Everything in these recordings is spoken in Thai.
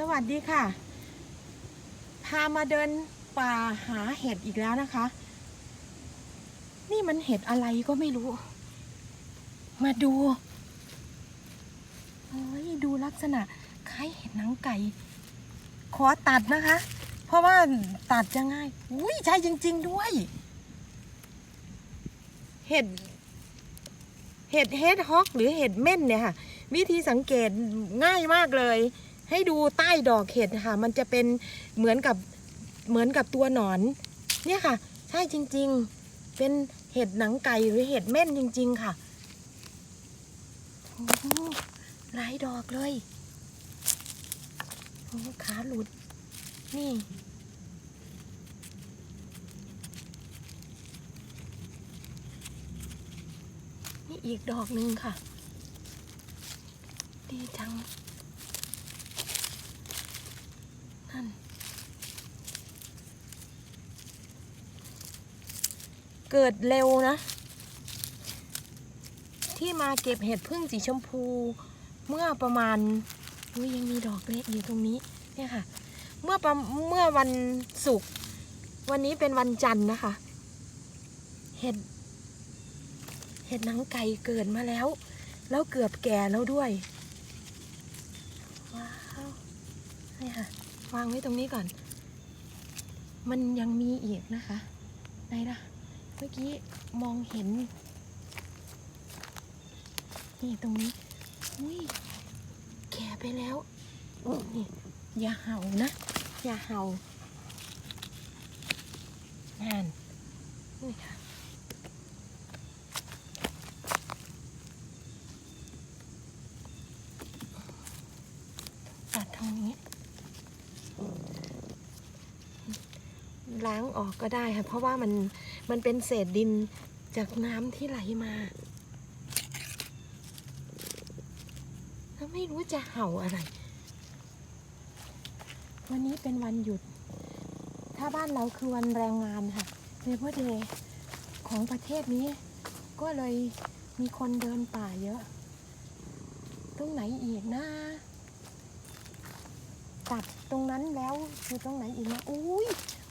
สวัสดีค่ะ พามาเดินป่าหาเห็ดอีกแล้วนะคะ นี่มันเห็ดอะไรก็ไม่รู้ มาดูเฮ้ยดูลักษณะคล้ายเห็ดหนังไก่ ขอตัดนะคะ เพราะว่าตัดจะง่าย อุ้ยใช่จริง ๆด้วย เห็ด เห็ดเฮดฮอกหรือเห็ดเม่นเนี่ยค่ะ วิธีสังเกตง่ายมากเลย ให้ดูใต้ดอกเห็ดค่ะ มันจะเป็นเหมือนกับเหมือนกับตัวหนอน เนี่ยค่ะ ใช่จริง ๆ เป็นเห็ดหนังไก่หรือเห็ดเม่นจริง ๆ ค่ะโอ้โหหลายดอกเลยโอ้ขาหลุด นี่นี่อีกดอกหนึ่งค่ะ ดีจังันเกิดเร็วนะ ที่มาเก็บเห็ดพึ่งสีชมพู เมื่อประมาณอุ้ยยังมีดอกเล็กอยู่ตรงนี้เนี่ยค่ะ เมื่อเมื่อวันศุกร์วันนี้เป็นวันจันทร์นะคะ เห็ด เห็ดหนังไก่เกิดมาแล้ว แล้วเกือบแก่แล้วด้วย ว้าว นี่ค่ะ วางไว้ตรงนี้ก่อน มันยังมีอีกนะคะไหนล่ะเมื่อกี้มองเห็น นี่ตรงนี้อุ้ยแก่ไปแล้วนี่อย่าเห่านะ อย่าเห่านั่นนี่ค่ะตัดทางนี้ ล้างออกก็ได้ค่ะเพราะว่ามันมันเป็นเศษดินจากน้ำที่ไหลมาแล้วไม่รู้จะเห่าอะไร วันนี้เป็นวันหยุด ถ้าบ้านเราคือวันแรงงานค่ะเ a เ o r d เดย์ของประเทศนี้ ก็เลยมีคนเดินป่าเยอะ ตรงไหนอีกนะตัดตรงนั้นแล้วคือตรงไหนอีกนะอุ้ย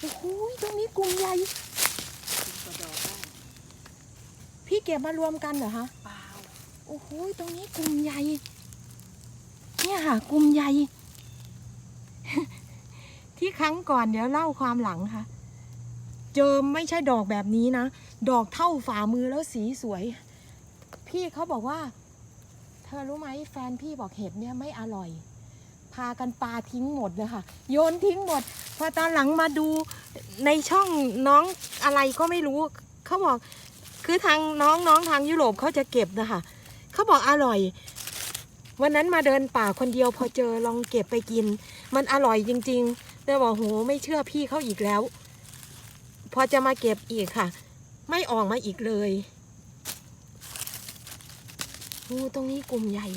โอ้โหตรงนี้กลุ่มใหญ่กระดอกได้พี่เก็บมารวมกันเหรอคะเปล่าโอ้โหตรงนี้กลุ่มใหญ่ เนี่ยค่ะกลุ่มใหญ่ ที่ครั้งก่อนเดี๋ยวเล่าความหลังค่ะ เจอไม่ใช่ดอกแบบนี้นะ ดอกเท่าฝ่ามือแล้วสีสวย พี่เขาบอกว่า เธอรู้ไหมแฟนพี่บอกเห็ดเนี่ยไม่อร่อยพากันปาทิ้งหมดเลยค่ะ โยนทิ้งหมด พอตอนหลังมาดูในช่องน้องอะไรก็ไม่รู้ เขาบอกคือทางน้องน้องทางยุโรปเขาจะเก็บนะคะเขาบอกอร่อย วันนั้นมาเดินป่าคนเดียวพอเจอลองเก็บไปกิน มันอร่อยจริงๆแต่บอกโหไม่เชื่อพี่เขาอีกแล้ว พอจะมาเก็บอีกค่ะ ไม่ออกมาอีกเลยงูตรงนี้กลุ่มใหญ่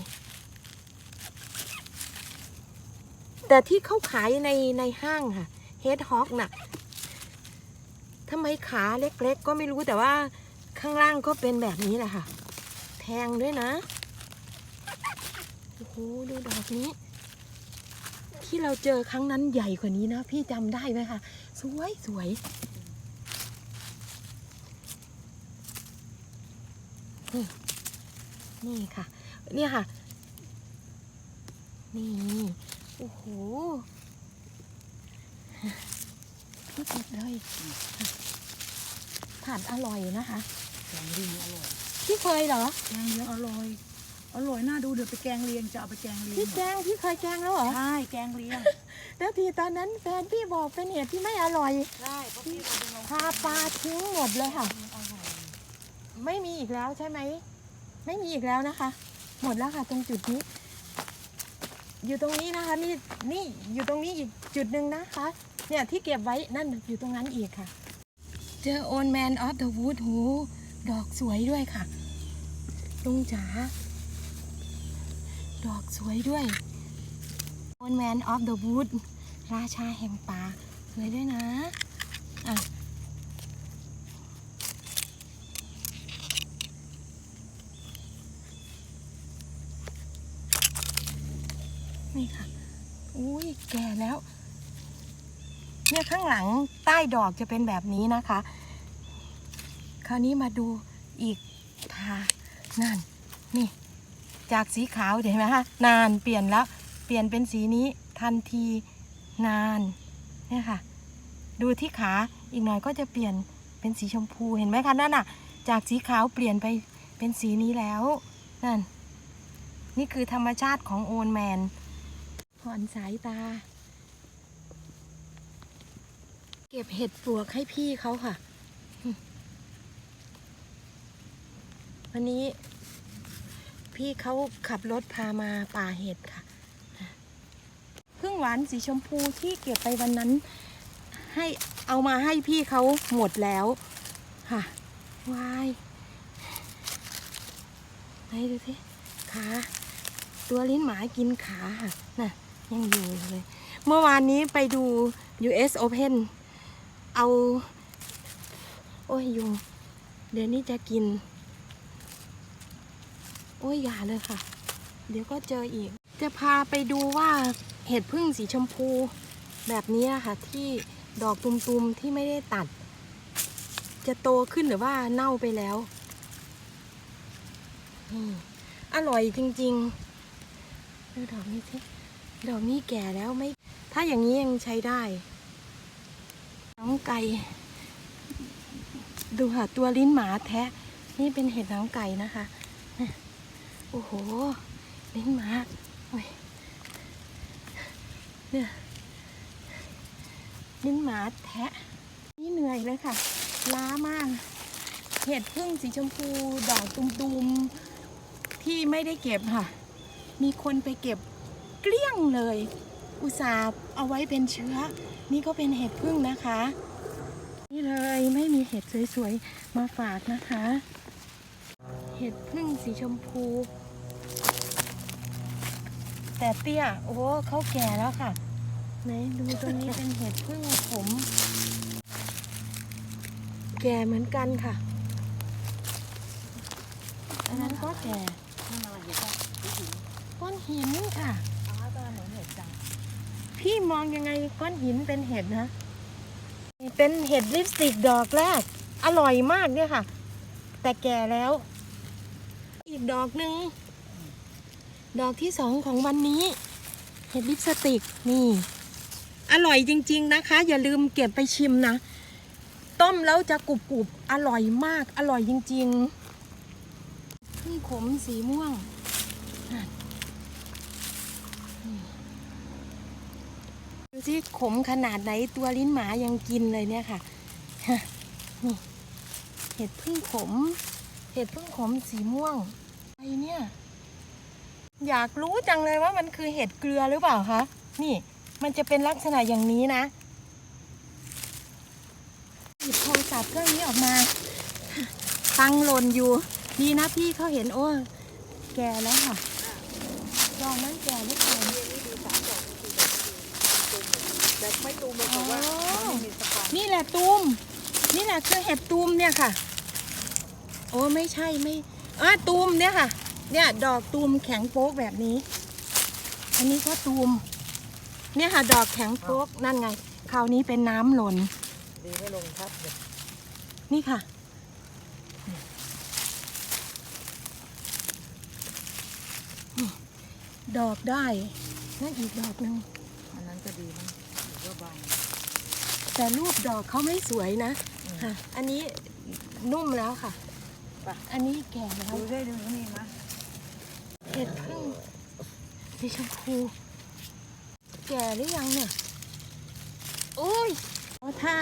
แต่ที่เขาขายในในห้างค่ะเฮดฮอกน่ะทำไมขาเล็กๆ ก็ไม่รู้แต่ว่าข้างล่างก็เป็นแบบนี้แหละค่ะ แพงด้วยนะ โอ้โห ดูดอกนี้ ที่เราเจอครั้งนั้นใหญ่กว่านี้นะ พี่จำได้ไหมคะ สวยสวยนี่นี่ค่ะ เนี่ยค่ะ นี่ โอ้โหพี่เก็บเลยผัดอร่อยนะคะแกงเลียงอร่อย พี่เคยเหรอ แกงเลียงอร่อย อร่อยน่าดูเดี๋ยวไปแกงเลียงจะเอาไปแกงเลียพี่งแกงพี่เคยแกงแล้วเหรอ ใช่แกงเลียง แล้วทีตอนนั้นแฟนพี่บอกเป็นเหตุที่ไม่อร่อย ใช่เพราะพี่เราเป็นเราพาปลาทิ้งหมดเลยค่ะ อร่อยไม่มีอีกแล้วใช่ไหม ไม่มีอีกแล้วนะคะ หมดแล้วค่ะตรงจุดนี้ อยู่ตรงนี้นะคะนี่นี่อยู่ตรงนี้อีกจุดหนึ่งนะคะ เนี่ยที่เก็บไว้นั่นอยู่ตรงนั้นอีกค่ะ เจอ Old Man of the Wood หูดอกสวยด้วยค่ะลุงจ๋าดอกสวยด้วย Old Man of the Wood ราชาแห่งป่าสวยด้วยนะอะ นี่ค่ะ อุ้ยแก่แล้ว เนี่ยข้างหลังใต้ดอกจะเป็นแบบนี้นะคะ คราวนี้มาดูอีกพานั่น นี่ จากสีขาวเห็นไหมคะนานเปลี่ยนแล้ว เปลี่ยนเป็นสีนี้ทันทีนานเนี่ยค่ะ ดูที่ขาอีกหน่อยก็จะเปลี่ยนเป็นสีชมพูเห็นไหมคะนั่นน่ะ จากสีขาวเปลี่ยนไปเป็นสีนี้แล้วนั่น นี่คือธรรมชาติของโอนแมน ผ่อนสายตา เก็บเห็ดปลวกให้พี่เขาค่ะ วันนี้ พี่เขาขับรถพามาป่าเห็ดค่ะพึ่งหวานสีชมพูที่เก็บไปวันนั้น ให้เอามาให้พี่เขาหมดแล้วค่ะวายไหนดูสิขาตัวลิ้นหมากินขาค่ะน่ะ ยังอยู่เลย เมื่อวานนี้ไปดู US Open เอา โอ้ยยุงเดี๋ยวนี้จะกิน โอ้ยอย่าเลยค่ะ เดี๋ยวก็เจออีก จะพาไปดูว่าเห็ดพึ่งสีชมพู แบบนี้ค่ะที่ดอกตุมๆที่ไม่ได้ตัด จะโตขึ้นหรือว่าเน่าไปแล้วอืมอร่อยจริงๆ ดูดอกนี้สิ ดอกนี้แก่แล้วไม่ ถ้าอย่างนี้ยังใช้ได้ น้องไก่ ดูค่ะตัวลิ้นหมาแทะ นี่เป็นเห็ดหนังไก่นะคะโอ้โห ลิ้นหมาโอ้ยเนี่ยลิ้นหมาแทะ นี่เหนื่อยเลยค่ะ ล้ามาก เห็ดพึ่งสีชมพูดอกตุมๆที่ไม่ได้เก็บค่ะ มีคนไปเก็บ เกลี้ยงเลย อุตส่าห์เอาไว้เป็นเชื้อ นี่ก็เป็นเห็ดพึ่งนะคะ นี่เลยไม่มีเห็ดสวยๆ มาฝากนะคะ เห็ดพึ่งสีชมพู แต่เตี้ย โอ้เขาแก่แล้วค่ะไหนดูตรงนี้เป็นเห็ดพึ่งผม แก่เหมือนกันค่ะอันนั้นก็แก่ก้อนหินค่ะ อ้าวตอนหนูเห็ดจัง พี่มองยังไงก้อนหินเป็นเห็ดนะ เป็นเห็ดลิปสติกดอกแรก อร่อยมากเนี่ยค่ะ แต่แก่แล้ว อีกดอกหนึ่ง ดอกที่สองของวันนี้ เห็ดลิปสติกนี่ อร่อยจริง ๆนะคะ อย่าลืมเก็บไปชิมนะ ต้มแล้วจะกรุบๆ อร่อยมาก อร่อยจริงๆพึ่งขมสีม่วง ดูสิขมขนาดไหนตัวลิ้นหมายังกินเลยเนี่ยค่ะนี่เห็ดพึ่งขม เห็ดพึ่งขมสีม่วงไอเนี่ย อยากรู้จังเลยว่ามันคือเห็ดเกลือหรือเปล่าคะ นี่ มันจะเป็นลักษณะอย่างนี้นะ หยิบโทรศัพท์เครื่องนี้ออกมา ตั้งหล่นอยู่ ดีนะพี่เขาเห็นโอ้ แก่แล้วค่ะดอกนั้นแก่แล้วเกิน แบบไม่ตูมเลยเพราะว่าอ๋อมันไม่มีสะพานนี่แหละตูม นี่แหละคือเห็ดตูมเนี่ยค่ะ โอ้ไม่ใช่ไม่อ่าตูมเนี่ยค่ะ เนี่ยดอกตูมแข็งโป๊กแบบนี้ อันนี้ก็ตูม เนี่ยค่ะ ดอกแข็งโป๊กนั่นไง คราวนี้เป็นน้ำหล่น ดีไม่ลงทับเลยนี่ค่ะนี่ดอกได้ นั่นอีกดอกหนึ่ง อันนั้นก็ดีมั้ง หรือว่าบางแต่รูปดอกเขาไม่สวยนะค่ะ อันนี้นุ่มแล้วค่ะ อันนี้แก่แล้วดูได้ดูนี่มั้ยเห็ดพึ่งสีชมพู แก่หรือยังเนี่ยโอ้ยถ้า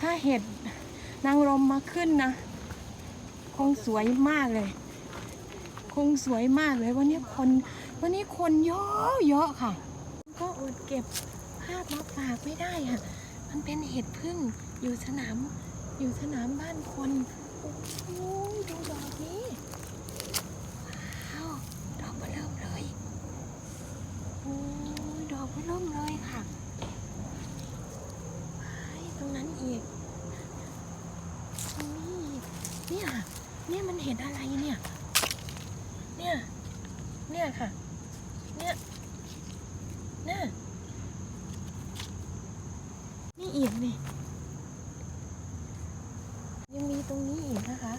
ถ้าเห็ดนางรมมาขึ้นนะ คงสวยมากเลย คงสวยมากเลยวันนี้คน วันนี้คนเยอะเยอะค่ะ ก็อดเก็บาพมาฝากไม่ได้ค่ะมันเป็นเห็ดพึ่งอยู่สนาม อยู่สนามบ้านคนโอ้โหดูดอกนี้ว้าวดอกเบอเริ่มเลยโอ้ยดอกเบอเริ่มเลยค่ะไปตรงนั้นอีกนี้อีกเนี่ยเนี่ยมันเห็ดอะไรเนี่ย เนี่ยเนี่ยค่ะ เนี่ย เนี่ย อีก นี่ ยังมีตรงนี้อีกนะคะ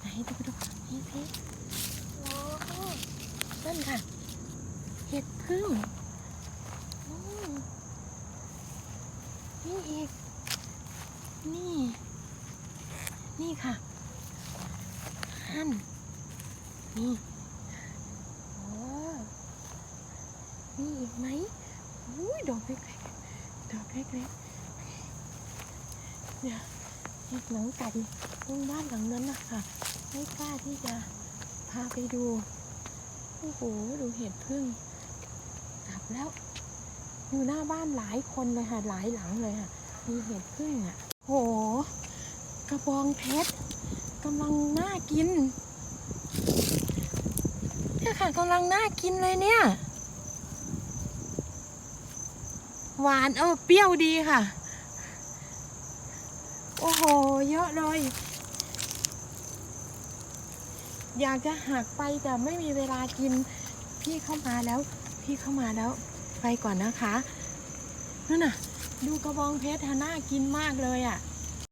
ไหนดูดูนี่สิว้าวนั่นค่ะ เห็ดพึ่งนี่อีก นี่ นี่ค่ะฮั่นนี่โอ้นี่อีกไหมอุ้ยดอกเล็กๆดอกเล็กๆ เนี่ยห็ดหนังไก่ตรงบ้านหลังนั้นนะคะไม่กล้าที่จะพาไปดูโอ้โหดูเห็ดพึ่งกลับแล้ว อยู่หน้าบ้านหลายคนเลยค่ะหลายหลังเลยค่ะมีเห็ดพึ่งอะโหกระบองเพชรกำลังน่ากินเนี่ยค่ะกำลังน่ากินเลยเนี่ย หวานเออเปรี้ยวดีค่ะ หเยอะเลย อยากจะหักไปแต่ไม่มีเวลากิน พี่เข้ามาแล้ว พี่เข้ามาแล้ว ไปก่อนนะคะนั่นน่ะ ดูกระบองเพชรหน่ากินมากเลยอะ